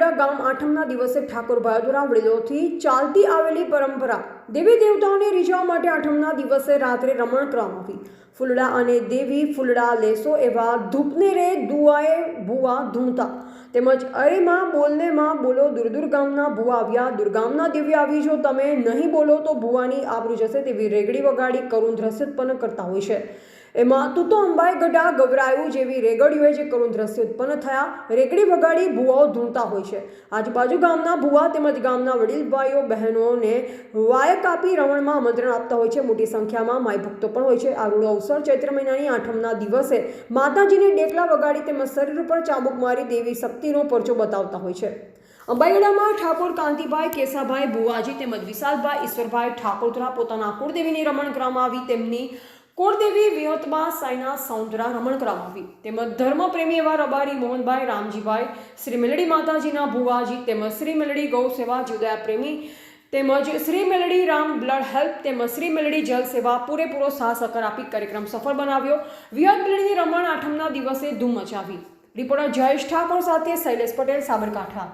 ગામ આઠમના દિવસે ઠાકોરભાઈ દ્વારા વડીલોથી ચાલતી આવેલી પરંપરા દેવી દેવતાઓને રીઝવવા માટે આઠમના દિવસે રાત્રે રમણ કરવામાં આવી. ફૂલડા અને દેવી ફૂલડા લેશો એવા ધૂપને રે દુઆએ ભુવા ધૂણતા તેમજ અરે માં બોલને માં બોલો દૂર દૂર ગામના ભુવા આવ્યા. દુર્ગામના દિવ્ય આવી જો તમે નહીં બોલો તો ભુવાની આબરૂ જશે તેવી રેગડી વગાડી કરુણ દ્રશ્ય ઉત્પન્ન કરતા હોય છે. એમાં તું તો ગઢા ગભરાયું જેવી રેગડીઓએ જે કરુણ દ્રશ્ય ઉત્પન્ન થયા, રેગડી વગાડી ભુવાઓ ધૂણતા હોય છે. આજુબાજુ ગામના ભુવા તેમજ ગામના વડીલ ભાઈઓ, બહેનોને વાય કાપી રમણમાં આમંત્રણ આપતા હોય છે. મોટી સંખ્યામાં માય ભક્તો પણ હોય છે. આ રૂડો અવસર ચૈત્ર મહિનાની આઠમના દિવસે માતાજીને ડેકલા વગાડી તેમજ શરીર ઉપર ચાબુક મારી દેવી શક્તિનો પરચો બતાવતા હોય છે. અંબાઈડામાં ઠાકોર કાંતિભાઈ, કેસાભાઈ ભુવાજી તેમજ વિશાલભાઈ ઈશ્વરભાઈ ઠાકોર દ્વારા પોતાના કુળદેવીની રમણ કરવામાં આવી તેમની કુળદેવી વિહતમાં સાયના સૌંદરા રમણ કરવામાં તેમજ ધર્મપ્રેમી એવા રબારી મોહનભાઈ રામજીભાઈ, શ્રી મેલડી માતાજીના ભુવાજી તેમજ શ્રી મેલડી ગૌ સેવા જીવદયા પ્રેમી તેમજ શ્રી મેલડી રામ બ્લડ હેલ્પ તેમજ શ્રી મેલડી જલ સેવા પૂરેપૂરો સાહસ સહકાર આપી કાર્યક્રમ સફળ બનાવ્યો. વિહત મેલડીની રમણ આઠમના દિવસે ધૂમ મચાવી. રિપોર્ટર જયેશ ઠાકોર સાથે શૈલેષ પટેલ, સાબરકાંઠા.